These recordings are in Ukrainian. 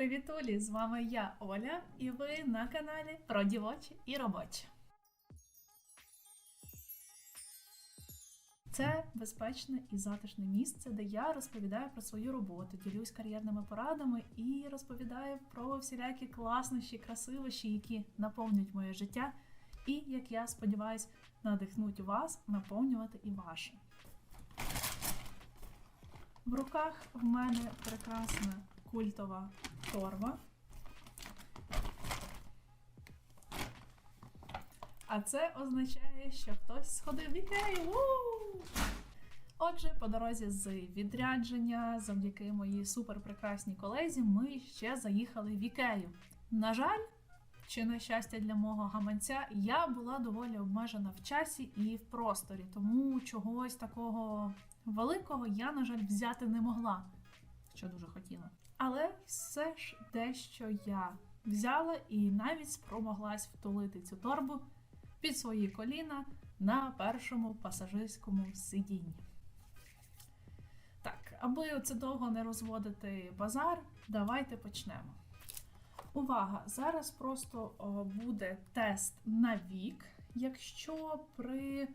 Привітулі! З вами я Оля, і ви на каналі про дівочі і робочі. Це безпечне і затишне місце, де я розповідаю про свою роботу, ділюсь кар'єрними порадами і розповідаю про всілякі класнощі, красивощі, які наповнюють моє життя, і, як я сподіваюся, надихнуть вас наповнювати і ваше. В руках в мене прекрасна культова торба. А це означає, що хтось сходив в ікею. Отже, по дорозі з відрядження, завдяки моїй суперпрекрасній колезі, ми ще заїхали в ікею. На жаль, чи на щастя для мого гаманця, я була доволі обмежена в часі і в просторі, тому чогось такого великого я, на жаль, взяти не могла, що дуже хотіла. Але все ж дещо я взяла і навіть спромоглась втулити цю торбу під свої коліна на першому пасажирському сидінні. Так, аби це довго не розводити базар, давайте почнемо. Увага! Зараз просто буде тест на вік. Якщо при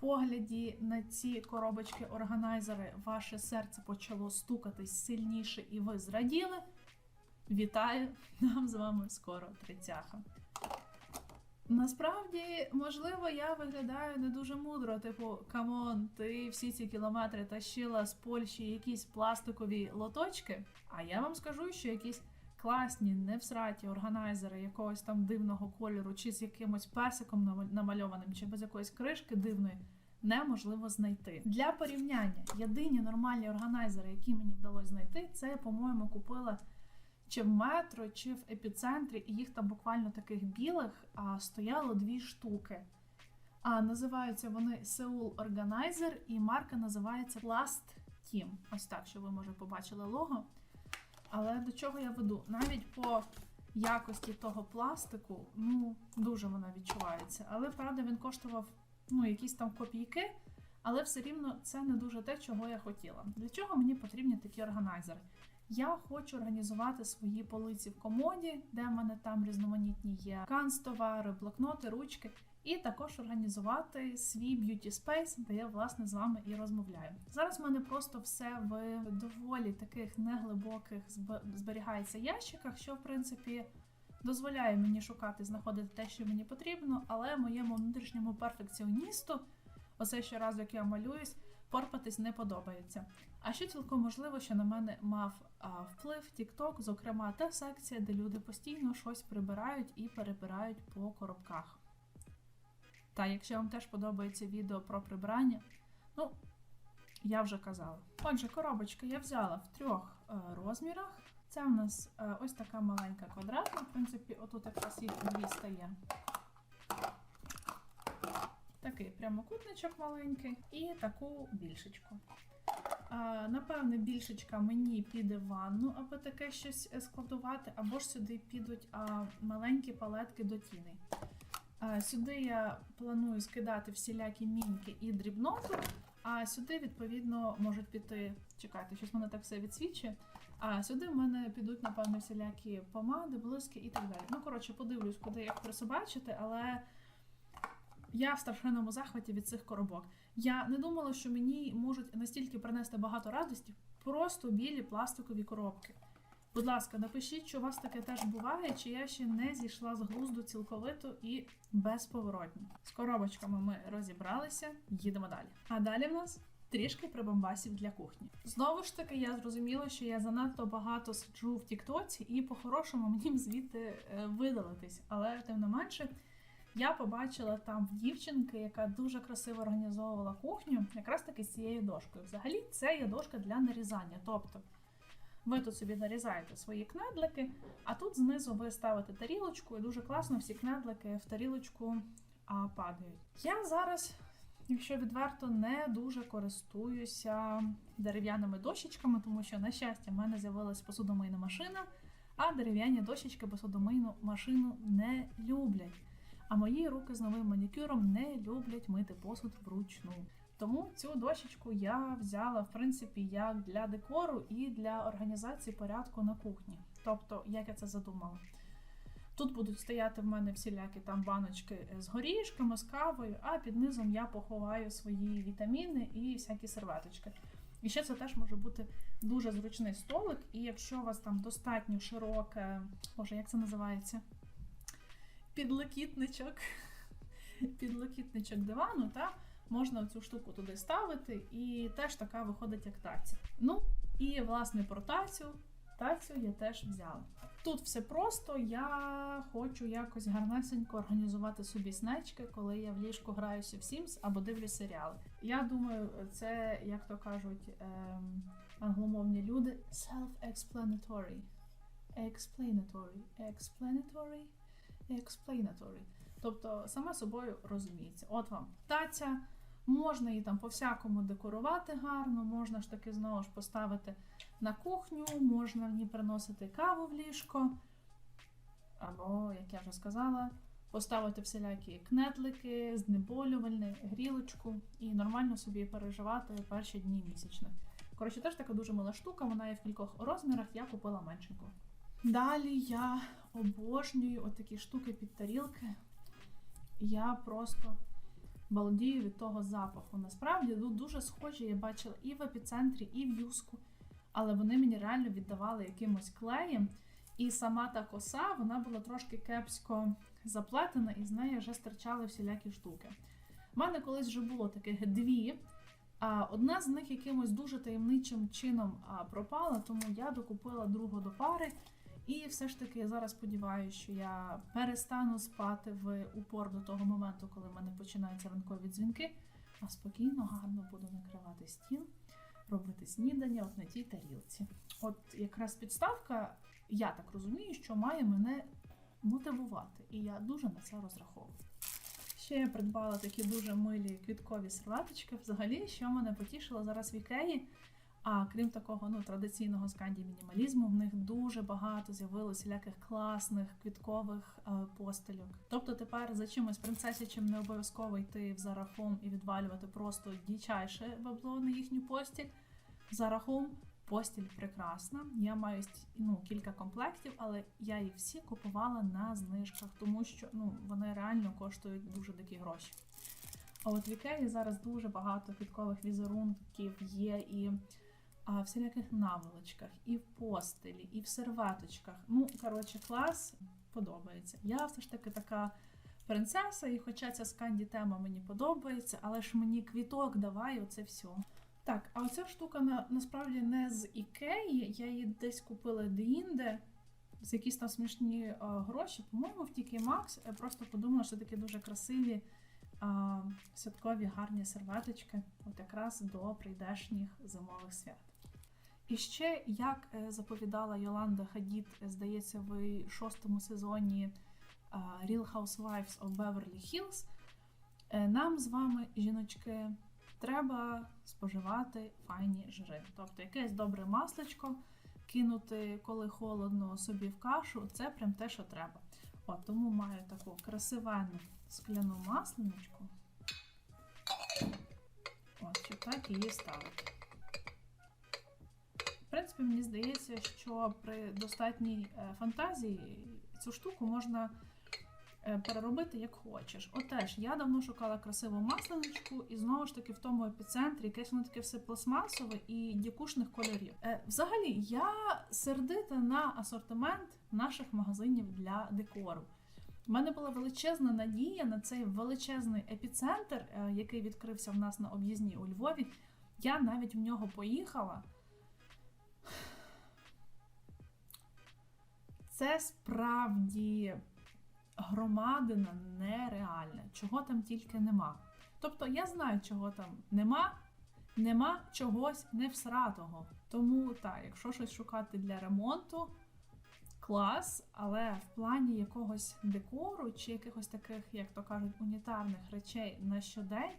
погляді на ці коробочки-органайзери ваше серце почало стукатись сильніше і ви зраділи, вітаю! Нам з вами скоро тридцяха. Насправді, можливо, я виглядаю не дуже мудро, типу, камон, ти всі ці кілометри тащила з Польщі якісь пластикові лоточки, а я вам скажу, що якісь класні, невсраті органайзери якогось там дивного кольору, чи з якимось песиком намальованим, чи без якоїсь кришки дивної, неможливо знайти. Для порівняння, єдині нормальні органайзери, які мені вдалося знайти, це я, по-моєму, купила чи в метро, чи в епіцентрі, і їх там буквально таких білих а, стояло дві штуки. А називаються вони Seoul Organizer, і марка називається Plast Team. Ось так, що ви може побачили лого. Але до чого я веду? Навіть по якості того пластику, ну, дуже вона відчувається. Але правда, він коштував ну, якісь там копійки, але все рівно це не дуже те, чого я хотіла. Для чого мені потрібні такі органайзери? Я хочу організувати свої полиці в комоді, де в мене там різноманітні є канцтовари, блокноти, ручки, і також організувати свій б'юті спейс, де я власне з вами і розмовляю. Зараз в мене просто все в доволі таких неглибоких зберігається ящиках, що в принципі. Дозволяє мені шукати, знаходити те, що мені потрібно, але моєму внутрішньому перфекціоністу, оце щоразу, як я малююсь, порпатись не подобається. А ще цілком можливо, що на мене мав а, вплив TikTok, зокрема та секція, де люди постійно щось прибирають і перебирають по коробках. Та якщо вам теж подобається відео про прибирання, ну, я вже казала. Отже, коробочки я взяла в трьох е, розмірах. Це в нас е, ось така маленька квадратна, в принципі, отут якраз їх дві стає. Такий прямокутничок маленький і таку більшечку. А, напевне, більшечка мені піде в ванну, аби таке щось е, складувати, або ж сюди підуть маленькі палетки до тіней. Сюди я планую скидати всілякі міньки і дрібноту, а сюди, відповідно, можуть піти. Чекайте, щось мене так все відсвічує. А сюди в мене підуть, напевно, всілякі помади, блиски і так далі. Ну, коротше, подивлюсь, куди як присобачити, але. Я в страшенному захваті від цих коробок. Я не думала, що мені можуть настільки принести багато радості просто білі пластикові коробки. Будь ласка, напишіть, чи у вас таке теж буває, чи я ще не зійшла з глузду цілковито і безповоротно. З коробочками ми розібралися, їдемо далі. А далі в нас трішки прибамбасів для кухні. Знову ж таки, я зрозуміла, що я занадто багато сиджу в Тіктоці, і по-хорошому мені звідти е, видалитись. Але тим не менше. Я побачила там дівчинки, яка дуже красиво організовувала кухню, якраз таки з цією дошкою. Взагалі, це є дошка для нарізання. Тобто ви тут собі нарізаєте свої кнедлики, а тут знизу ви ставите тарілочку, і дуже класно всі кнедлики в тарілочку а, падають. Я зараз, якщо відверто, не дуже користуюся дерев'яними дощечками, тому що, на щастя, в мене з'явилась посудомийна машина, а дерев'яні дощечки посудомийну машину не люблять. А мої руки з новим манікюром не люблять мити посуд вручну. Тому цю дощечку я взяла, в принципі, як для декору і для організації порядку на кухні. Тобто, як я це задумала. Тут будуть стояти в мене всілякі там баночки з горішками, з кавою, а під низом я поховаю свої вітаміни і всякі серветочки. І ще це теж може бути дуже зручний столик, і якщо у вас там достатньо широке, боже, як це називається? Підлокітничок. Підлокітничок дивану, та можна цю штуку туди ставити, і теж така виходить як таця. Ну, і власне про тацю. Тацю я теж взяла. Тут все просто. Я хочу якось гарнесенько організувати собі снечки, коли я в ліжку граюся в Sims або дивлюсь серіали. Я думаю, це, як то кажуть ем, англомовні люди, self-explanatory. Explanatory. Explanatory. Explanatory. Тобто, саме собою розуміється. От вам таця, можна її там по-всякому декорувати гарно, можна ж таки знову ж поставити на кухню, можна в ній приносити каву в ліжко. Або, як я вже сказала, поставити всілякі кнетлики, знеболювальне, грілочку і нормально собі переживати перші дні місячних. Коротше, теж така дуже мила штука, вона є в кількох розмірах, я купила меншеньку. Далі я обожнюю отакі штуки під тарілки. Я просто балдію від того запаху. Насправді ну, дуже схожі я бачила і в епіцентрі, і в юску, але вони мені реально віддавали якимось клеєм. І сама та коса вона була трошки кепсько заплетена, і з неї вже стирчали всілякі штуки. У мене колись вже було таких дві. Одна з них якимось дуже таємничим чином пропала, тому я докупила другу до пари. І все ж таки я зараз сподіваюся, що я перестану спати в упор до того моменту, коли в мене починаються ранкові дзвінки, а спокійно, гарно буду накривати стіл, робити снідання от на тій тарілці. От якраз підставка, я так розумію, що має мене мотивувати, і я дуже на це розраховую. Ще я придбала такі дуже милі квіткові серветочки. Взагалі, що мене потішило зараз в ікеї. А крім такого ну, традиційного сканді мінімалізму, в них дуже багато з'явилося всіляких класних квіткових е, постельок. Тобто тепер за чимось принцесячим не обов'язково йти в зарахом і відвалювати просто дічайше бабло на їхню постіль. Зарахом постіль прекрасна. Я маю ну, кілька комплектів, але я їх всі купувала на знижках, тому що ну, вони реально коштують дуже дикі гроші. А от в Ікеї зараз дуже багато квіткових візерунків є і а, в всіляких наволочках, і в постелі, і в серветочках. Ну, коротше, клас подобається. Я все ж таки така принцеса, і хоча ця сканді тема мені подобається, але ж мені квіток давай оце все. Так, а оця штука на, насправді не з Ікеї, я її десь купила деінде. За якісь там смішні а, гроші, по-моєму, в TK Maxx. Я просто подумала, що такі дуже красиві а, святкові гарні серветочки, от якраз до прийдешніх зимових свят. І ще, як е, заповідала Йоланда Хадід, е, здається, в шостому сезоні Real Housewives of Beverly Hills, е, нам з вами, жіночки, треба споживати файні жири. Тобто якесь добре масличко кинути, коли холодно, собі в кашу, це прям те, що треба. От, тому маю таку красивенну скляну маслиночку. От, щоб так її ставити. Принципі, мені здається, що при достатній е, фантазії цю штуку можна е, переробити як хочеш. Отеж, я давно шукала красиву маслиночку, і знову ж таки в тому епіцентрі якесь воно таке все пластмасове і дікушних кольорів. Е, Взагалі, я сердита на асортимент наших магазинів для декору. У мене була величезна надія на цей величезний епіцентр, який відкрився в нас на об'їзні у Львові. Я навіть в нього поїхала. Це справді громадина нереальна, чого там тільки нема. Тобто я знаю, чого там нема, нема чогось невсратого. Тому так, якщо щось шукати для ремонту, клас, але в плані якогось декору чи якихось таких, як то кажуть, унітарних речей на щодень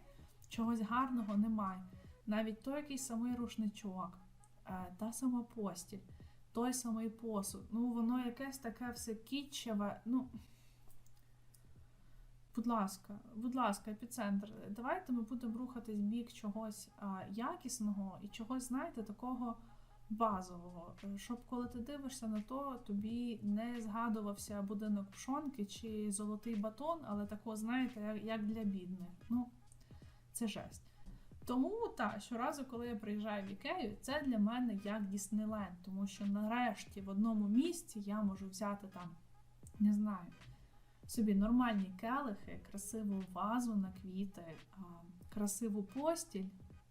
чогось гарного немає. Навіть той якийсь самий рушничок, е, та сама постіль, той самий посуд. Ну, воно якесь таке все кітчеве. Ну, будь ласка, будь ласка, епіцентр, давайте ми будемо рухатись в бік чогось а, якісного і чогось, знаєте, такого базового, щоб коли ти дивишся на то, тобі не згадувався будинок пшонки чи золотий батон, але такого, знаєте, як для бідних. Ну, це жесть. Тому так, щоразу, коли я приїжджаю в Ікею, це для мене як Діснейленд, тому що нарешті в одному місці я можу взяти там, не знаю, собі нормальні келихи, красиву вазу на квіти, красиву постіль,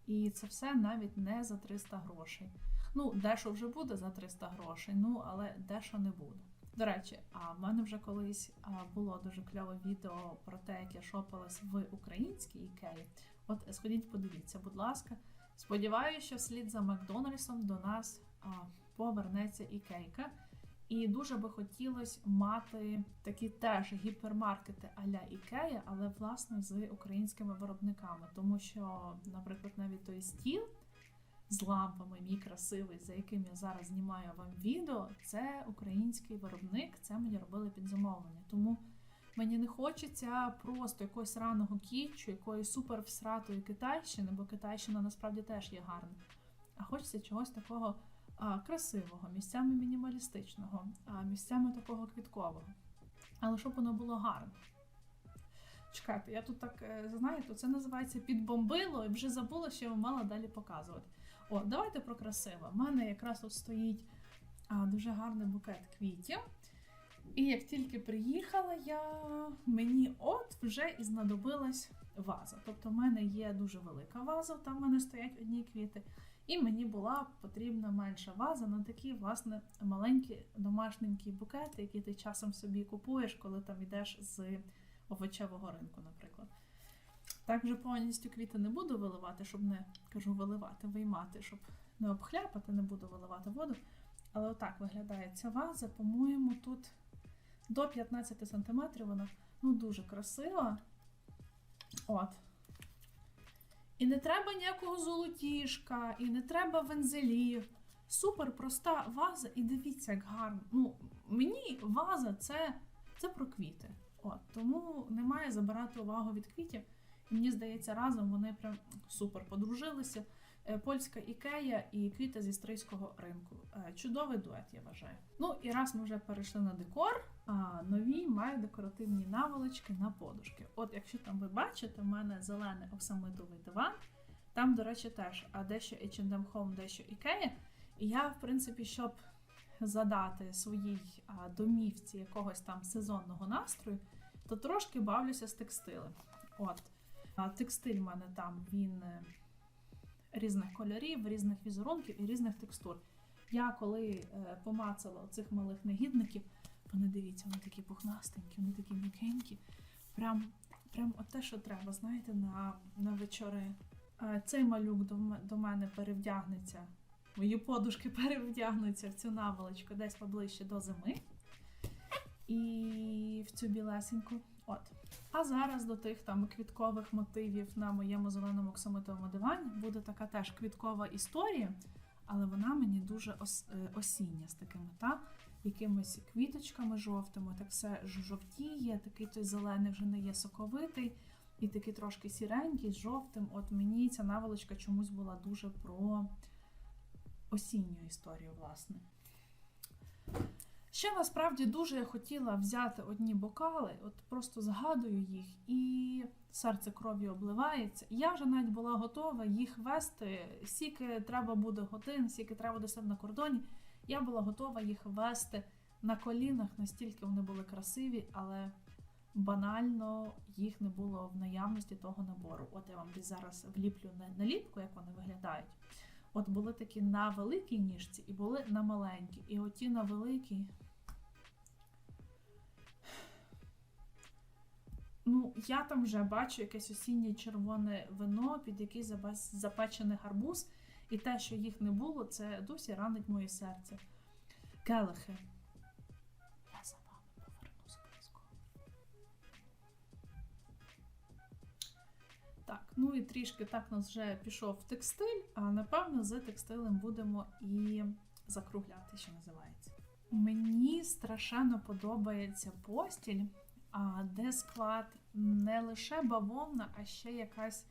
і це все навіть не за 300 грошей. Ну, дещо вже буде за 300 грошей, ну але дещо не буде. До речі, а в мене вже колись було дуже кльове відео про те, як я шопилась в українській ікеї. От сходіть, подивіться, будь ласка. Сподіваюся, що вслід за Макдональдсом до нас а, повернеться ікейка. І дуже би хотілося мати такі теж гіпермаркети а-ля Ікея, але власне з українськими виробниками. Тому що, наприклад, навіть той стіл з лампами, мій красивий, за яким я зараз знімаю вам відео, це український виробник, це мені робили під замовлення. Тому мені не хочеться просто якогось раного кітчу, якоїсь супер всратої китайщини, бо китайщина насправді теж є гарна. А хочеться чогось такого а, красивого, місцями мінімалістичного, а місцями такого квіткового. Але щоб воно було гарно. Чекайте, я тут так е, знаєте, це називається підбомбило і вже забула, що я вам мала далі показувати. О, давайте про красиве. У мене якраз тут стоїть а, дуже гарний букет квітів. І як тільки приїхала я, мені от вже і знадобилась ваза. Тобто в мене є дуже велика ваза, там в мене стоять одні квіти. І мені була потрібна менша ваза на такі, власне, маленькі домашненькі букети, які ти часом собі купуєш, коли там йдеш з овочевого ринку, наприклад. Так вже повністю квіти не буду виливати, щоб не кажу виливати, виймати, щоб не обхляпати, не буду виливати воду. Але отак виглядає ця ваза. По-моєму, тут до 15 см вона ну, дуже красива. От. І не треба ніякого золотішка, і не треба вензелів. Супер проста ваза, і дивіться, як гарно. Ну, мені ваза це, це про квіти. От, тому немає забирати увагу від квітів. Мені здається, разом вони прям супер подружилися. Е, Польська ікея і квіти зі стрийського ринку. Е, Чудовий дует, я вважаю. Ну і раз ми вже перейшли на декор, нові маю декоративні наволочки на подушки. От, якщо там ви бачите, в мене зелений оксамитовий диван. Там, до речі, теж а дещо H&M Home, дещо Ікея. І я, в принципі, щоб задати своїй домівці якогось там сезонного настрою, то трошки бавлюся з текстилем. От. Текстиль в мене там він е, різних кольорів, різних візерунків і різних текстур. Я коли е, помацала оцих малих негідників, вони дивіться, вони такі пухнастенькі, вони такі м'якенькі. Прям, прям от те, що треба, знаєте, на, на вечори. Цей малюк до, до мене перевдягнеться, мої подушки перевдягнуться в цю наволочку десь поближче до зими. І в цю білесеньку. От. А зараз до тих там квіткових мотивів на моєму зеленому оксамитовому дивані буде така теж квіткова історія, але вона мені дуже ос- е, осіння з такими, та якимись квіточками жовтими, так все жовтіє, такий той зелений вже не є соковитий, і такий трошки сіренький, з жовтим. От мені ця наволочка чомусь була дуже про осінню історію, власне. Ще насправді дуже я хотіла взяти одні бокали, от просто згадую їх, і серце кров'ю обливається. Я вже навіть була готова їх вести, скільки треба буде годин, скільки треба десь на кордоні. Я була готова їх вести на колінах, настільки вони були красиві, але банально їх не було в наявності того набору. От я вам зараз вліплю на наліпку, як вони виглядають. От були такі на великій ніжці і були на маленькій. І оті на великій. Ну, я там вже бачу якесь осіннє червоне вино під забас- запечений гарбуз, і те, що їх не було, це досі ранить моє серце. Келихи. Я за вами повернусь близько. Так, ну і трішки так нас вже пішов текстиль, а напевно з текстилем будемо і закругляти, що називається. Мені страшенно подобається постіль, а де склад не лише бавовна, а ще якась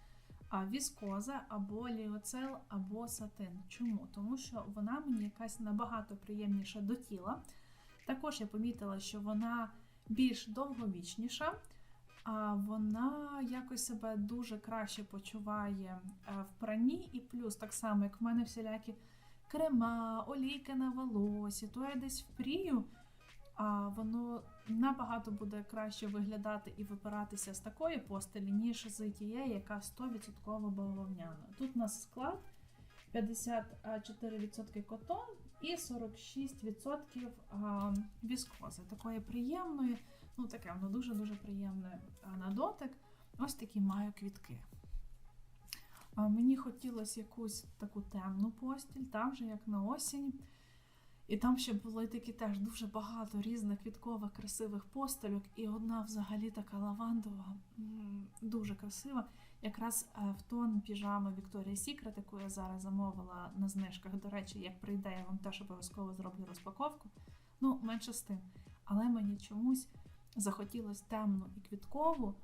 віскоза або ліоцел, або сатин. Чому? Тому що вона мені якась набагато приємніша до тіла. Також я помітила, що вона більш довговічніша, а вона якось себе дуже краще почуває е, в пранні, і плюс так само, як в мене всілякі крема, олійки на волосі, то я десь впрію, а воно набагато буде краще виглядати і випиратися з такої постелі, ніж з тієї, яка 100% бавовняна. Тут у нас склад 54% котон і 46% віскози. Такої приємної, ну таке воно дуже-дуже приємне на дотик. Ось такі маю квітки. Мені хотілося якусь таку темну постіль, там вже як на осінь. І там ще були такі теж дуже багато різних квіткових красивих постельок, і одна взагалі така лавандова, дуже красива. Якраз е, в тон піжами Victoria's Secret, яку я зараз замовила на знижках. До речі, як прийде, я вам теж обов'язково зроблю розпаковку. Ну, менше з тим. Але мені чомусь захотілося темну і квіткову,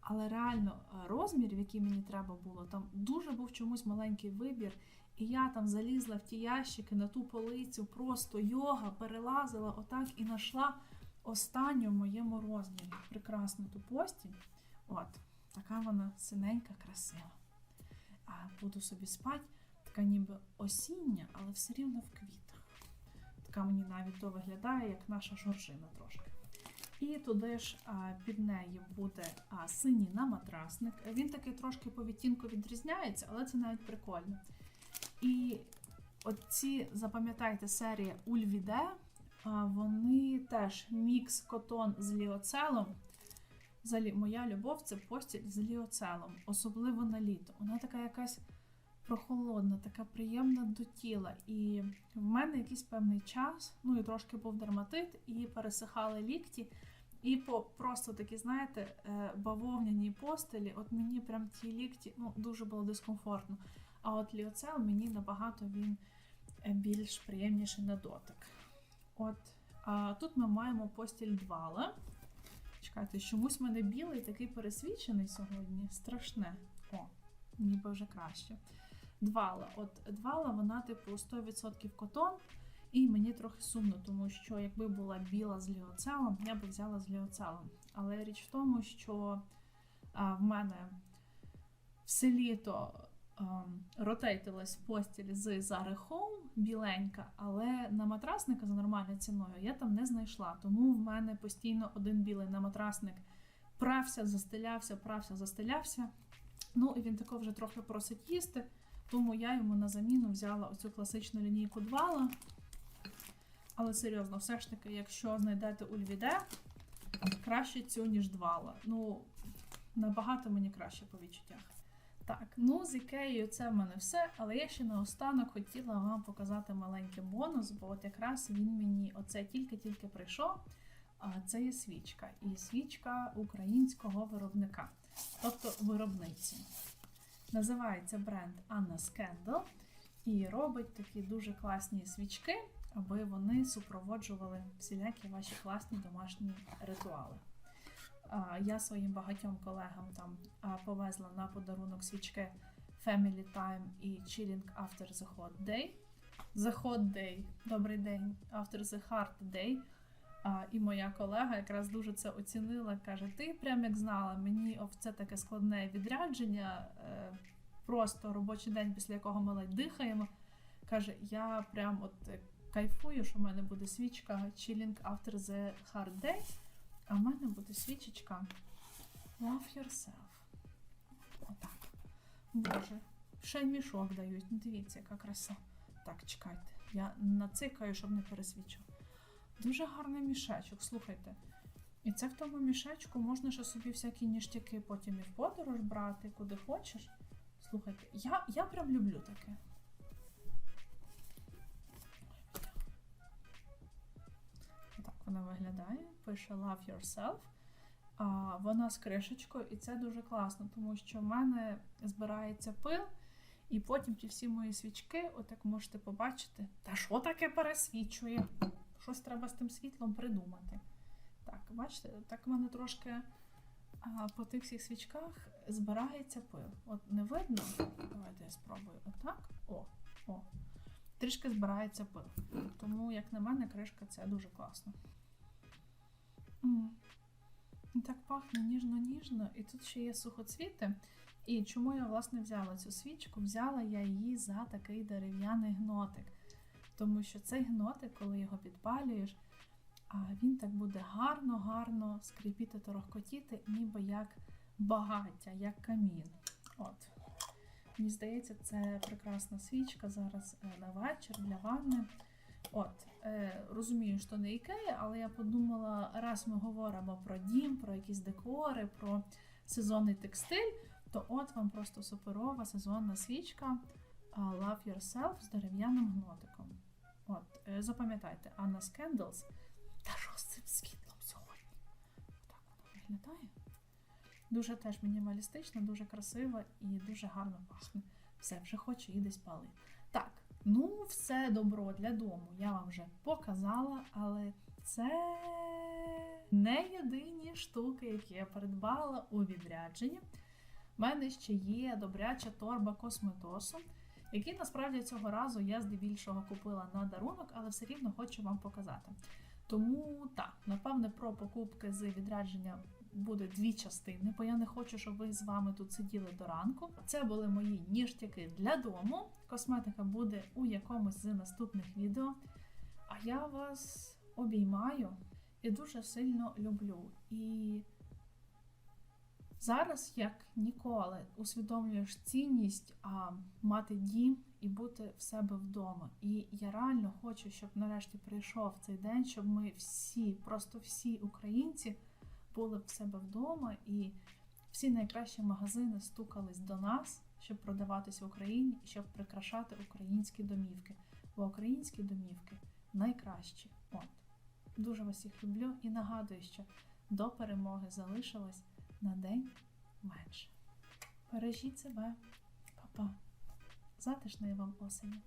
але реально е, розмір, який мені треба було, там дуже був чомусь маленький вибір. І я там залізла в ті ящики на ту полицю, просто йога, перелазила отак і знайшла останню в моєму розмірі. Прекрасну ту постіль. От, така вона синенька, красива. А буду собі спати, така ніби осіння, але все рівно в квітах. Така мені навіть то виглядає, як наша жоржина трошки. І туди ж під нею буде синій наматрасник. Він такий трошки по відтінку відрізняється, але це навіть прикольно. І оці, запам'ятайте, серія Ульвіде, вони теж мікс котон з ліоцелом. Взагалі, моя любов це постіль з ліоцелом, особливо на літо. Вона така якась прохолодна, така приємна до тіла. І в мене якийсь певний час, ну і трошки був дерматит, і пересихали лікті. І по просто такі, знаєте, е, бавовняній постелі, от мені прям ті лікті ну, дуже було дискомфортно. А от ліоцел мені набагато він е, більш приємніший на дотик. От а тут ми маємо постіль двала. Чекайте, чомусь в мене білий такий пересвічений сьогодні. Страшне. О, ніби вже краще. Двала. От двала, вона, типу, 100% котон. І мені трохи сумно, тому що якби була біла з ліоцелом, я б взяла з ліоцелом. Але річ в тому, що а, в мене все літо ем, ротейтилась постіль з Zara Home біленька, але на матрасника за нормальною ціною я там не знайшла. Тому в мене постійно один білий наматрасник прався, застелявся, прався, застелявся. Ну і він тако вже трохи просить їсти. Тому я йому на заміну взяла оцю класичну лінійку двала. Але серйозно, все ж таки, якщо знайдете у Львіде, краще цю, ніж двала. Ну, набагато мені краще по відчуттях. Так, ну з ікеєю це в мене все, але я ще наостанок хотіла вам показати маленький бонус, бо от якраз він мені оце тільки-тільки прийшов. А це є свічка. І свічка українського виробника, тобто виробниці. Називається бренд Anna's Candle і робить такі дуже класні свічки, аби вони супроводжували всілякі ваші класні домашні ритуали. Я своїм багатьом колегам там повезла на подарунок свічки Family Time і Chilling After the Hot Day. The Hot Day, добрий день, After the Hard Day. А, і моя колега якраз дуже це оцінила. Каже: Ти прям як знала, мені це таке складне відрядження, е, просто робочий день, після якого ми ледь дихаємо. Каже, я прям от кайфую, що в мене буде свічка Chilling After the Hard Day. А в мене буде свічечка Love Yourself. Отак. Боже, ще й мішок дають. Ну, Дивіться, яка краса. Так, чекайте. Я нацикаю, щоб не пересвічив. Дуже гарний мішечок, слухайте. І це в тому мішечку можна ще собі всякі ніштяки потім і в подорож брати, куди хочеш. Слухайте, я, я прям люблю таке. Вона виглядає. Пише Love Yourself. А, вона з кришечкою, і це дуже класно, тому що в мене збирається пил, і потім ті всі мої свічки, отак можете побачити. Та що таке пересвічує? Щось треба з тим світлом придумати. Так, бачите, так в мене трошки А по тих всіх свічках збирається пил. От не видно. Давайте я спробую. Отак. О, о. Трішки збирається пил. Тому, як на мене, кришка це дуже класно. І Так пахне ніжно-ніжно, і тут ще є сухоцвіти. І чому я власне взяла цю свічку? Взяла я її за такий дерев'яний гнотик. Тому що цей гнотик, коли його підпалюєш, він так буде гарно-гарно скріпіти торохкотіти, ніби як багаття, як камін. От. Мені здається, це прекрасна свічка зараз е, на вечір для ванни. От, е, розумію, що не ікея, але я подумала, раз ми говоримо про дім, про якісь декори, про сезонний текстиль, то от вам просто суперова сезонна свічка Love Yourself з дерев'яним гнотиком. От, е, запам'ятайте, Anna's Candles. Та що з цим світлом сьогодні? Так воно виглядає. Дуже теж мінімалістично, дуже красиво і дуже гарно пахне. Все, вже хочу її десь палити. Так, ну все добро для дому я вам вже показала, але це не єдині штуки, які я придбала у відрядженні. У мене ще є добряча торба косметосу, який насправді цього разу я здебільшого купила на дарунок, але все рівно хочу вам показати. Тому так, напевне, про покупки з відрядження буде дві частини, бо я не хочу, щоб ви з вами тут сиділи до ранку. Це були мої ніштяки для дому. Косметика буде у якомусь з наступних відео. А я вас обіймаю і дуже сильно люблю. І зараз, як ніколи, усвідомлюєш цінність а, мати дім і бути в себе вдома. І я реально хочу, щоб нарешті прийшов цей день, щоб ми всі, просто всі українці були в себе вдома, і всі найкращі магазини стукались до нас, щоб продаватись в Україні щоб прикрашати українські домівки. Бо українські домівки найкращі. От. Дуже вас всіх люблю і нагадую, що до перемоги залишилось на день менше. Бережіть себе, Па-па. Затишної вам осені.